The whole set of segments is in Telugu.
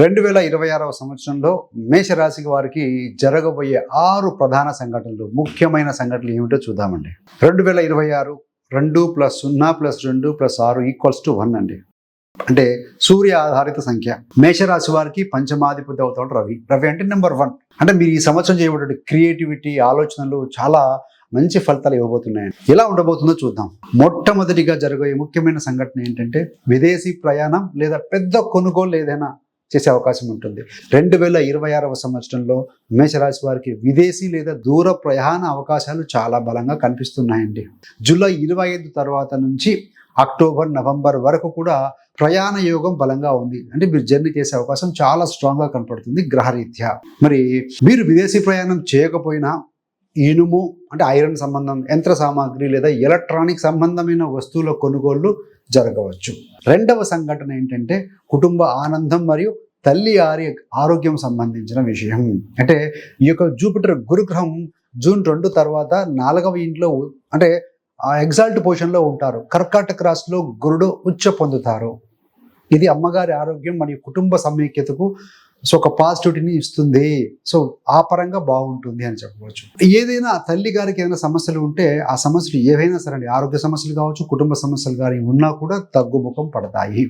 రెండు వేల ఇరవై ఆరవ సంవత్సరంలో మేషరాశి వారికి జరగబోయే ఆరు ప్రధాన సంఘటనలు ముఖ్యమైన సంఘటనలు ఏమిటో చూద్దామండి. రెండు వేల ఇరవై ఆరు రెండు ప్లస్ సున్నా ప్లస్ రెండు ప్లస్ ఆరు ఈక్వల్స్ టు వన్ అండి. అంటే సూర్య ఆధారిత సంఖ్య. మేషరాశి వారికి పంచమాధిపతి అవుతాడు రవి. రవి అంటే నెంబర్ వన్. అంటే మీరు ఈ సంవత్సరం చేయబడే క్రియేటివిటీ ఆలోచనలు చాలా మంచి ఫలితాలు ఇవ్వబోతున్నాయి. ఎలా ఉండబోతుందో చూద్దాం. మొట్టమొదటిగా జరగబోయే ముఖ్యమైన సంఘటన ఏంటంటే విదేశీ ప్రయాణం లేదా పెద్ద కొనుగోలు ఏదైనా చేసే అవకాశం ఉంటుంది. రెండు వేల ఇరవై ఆరవ సంవత్సరంలో మేషరాశి వారికి విదేశీ లేదా దూర ప్రయాణ అవకాశాలు చాలా బలంగా కనిపిస్తున్నాయండి. జూలై ఇరవై ఐదు తర్వాత నుంచి అక్టోబర్ నవంబర్ వరకు కూడా ప్రయాణ యోగం బలంగా ఉంది. అంటే మీరు జర్నీ చేసే అవకాశం చాలా స్ట్రాంగ్గా కనపడుతుంది గ్రహరీత్యా. మరి మీరు విదేశీ ప్రయాణం చేయకపోయినా ఇనుము అంటే ఐరన్ సంబంధం యంత్ర సామాగ్రి లేదా ఎలక్ట్రానిక్ సంబంధమైన వస్తువుల కొనుగోళ్ళు జరగవచ్చు. రెండవ సంఘటన ఏంటంటే కుటుంబ ఆనందం మరియు తల్లి ఆర్య ఆరోగ్యం సంబంధించిన విషయం. అంటే ఈ యొక్క జూపిటర్ గురుగ్రహం జూన్ రెండు తర్వాత నాలుగవ ఇంట్లో అంటే ఆ ఎగ్జాల్ట్ పొజిషన్లో ఉంటారు. కర్కాటక రాశిలో గురుడు ఉచ్చ పొందుతారు. ఇది అమ్మగారి ఆరోగ్యం మరియు కుటుంబ సమైక్యతకు సో ఒక పాజిటివిటీని ఇస్తుంది. సో ఆ పరంగా బాగుంటుంది అని చెప్పవచ్చు. ఏదైనా తల్లి గారికి ఏదైనా సమస్యలు ఉంటే ఆ సమస్యలు ఏవైనా సరే అండి. ఆరోగ్య సమస్యలు కావచ్చు కుటుంబ సమస్యలు కానీ ఉన్నా కూడా తగ్గుముఖం పడతాయి.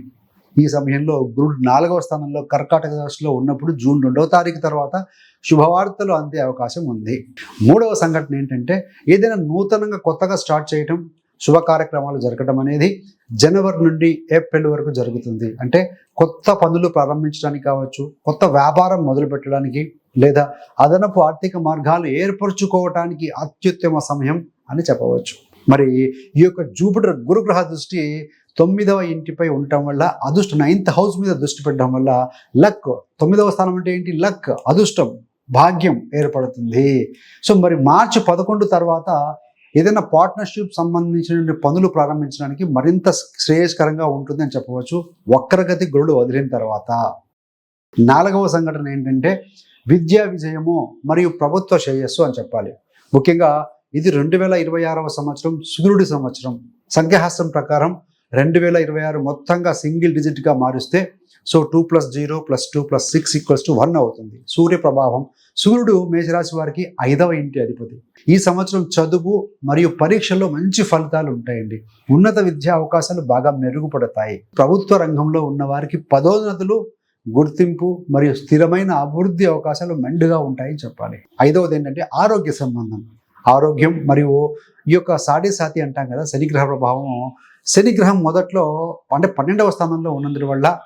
ఈ సమయంలో గురుడు నాలుగవ స్థానంలో కర్కాటక రాశిలో ఉన్నప్పుడు జూన్ రెండవ తారీఖు తర్వాత శుభవార్తలు అందే అవకాశం ఉంది. మూడవ సంఘటన ఏంటంటే ఏదైనా నూతనంగా కొత్తగా స్టార్ట్ చేయటం శుభ కార్యక్రమాలు జరగడం అనేది జనవరి నుండి ఏప్రిల్ వరకు జరుగుతుంది. అంటే కొత్త పనులు ప్రారంభించడానికి కావచ్చు కొత్త వ్యాపారం మొదలు పెట్టడానికి లేదా అదనపు ఆర్థిక మార్గాలు ఏర్పరచుకోవటానికి అత్యుత్తమ సమయం అని చెప్పవచ్చు. మరి ఈ యొక్క జూపిటర్ గురుగ్రహ దృష్టి తొమ్మిదవ ఇంటిపై ఉండటం వల్ల అదృష్టం నైన్త్ హౌస్ మీద దృష్టి పెట్టడం వల్ల లక్ తొమ్మిదవ స్థానం అంటే ఏంటి? లక్ అదృష్టం భాగ్యం ఏర్పడుతుంది. సో మరి మార్చి పదకొండు తర్వాత ఏదైనా పార్ట్నర్షిప్ సంబంధించిన పనులు ప్రారంభించడానికి మరింత శ్రేయస్కరంగా ఉంటుంది అని చెప్పవచ్చు. వక్రగతి గురుడు వదిలిన తర్వాత. నాలుగవ సంఘటన ఏంటంటే విద్యా విజయము మరియు ప్రభుత్వ శ్రేయస్సు అని చెప్పాలి. ముఖ్యంగా ఇది రెండు వేల ఇరవై ఆరవ సంవత్సరం సూర్యుడి సంవత్సరం. సంఖ్యాహాస్త్రం ప్రకారం రెండు వేల ఇరవై ఆరు మొత్తంగా సింగిల్ డిజిట్గా మారిస్తే so two plus zero plus two plus six equals to one అవుతుంది. సూర్య ప్రభావం. సూర్యుడు మేషరాశి వారికి ఐదవ ఇంటి అధిపతి. ఈ సంవత్సరం చదువు మరియు పరీక్షల్లో మంచి ఫలితాలు ఉంటాయండి. ఉన్నత విద్యా అవకాశాలు బాగా మెరుగుపడతాయి. ప్రభుత్వ రంగంలో ఉన్న వారికి పదోన్నతులు గుర్తింపు మరియు స్థిరమైన అభివృద్ధి అవకాశాలు మెండుగా ఉంటాయని చెప్పాలి. ఐదవది ఏంటంటే ఆరోగ్య సంబంధం. ఆరోగ్యం మరియు ఈ యొక్క సాటి సాతి అంటాం కదా శనిగ్రహ ప్రభావం. శనిగ్రహం మొదట్లో అంటే పన్నెండవ స్థానంలో ఉన్నందు వల్ల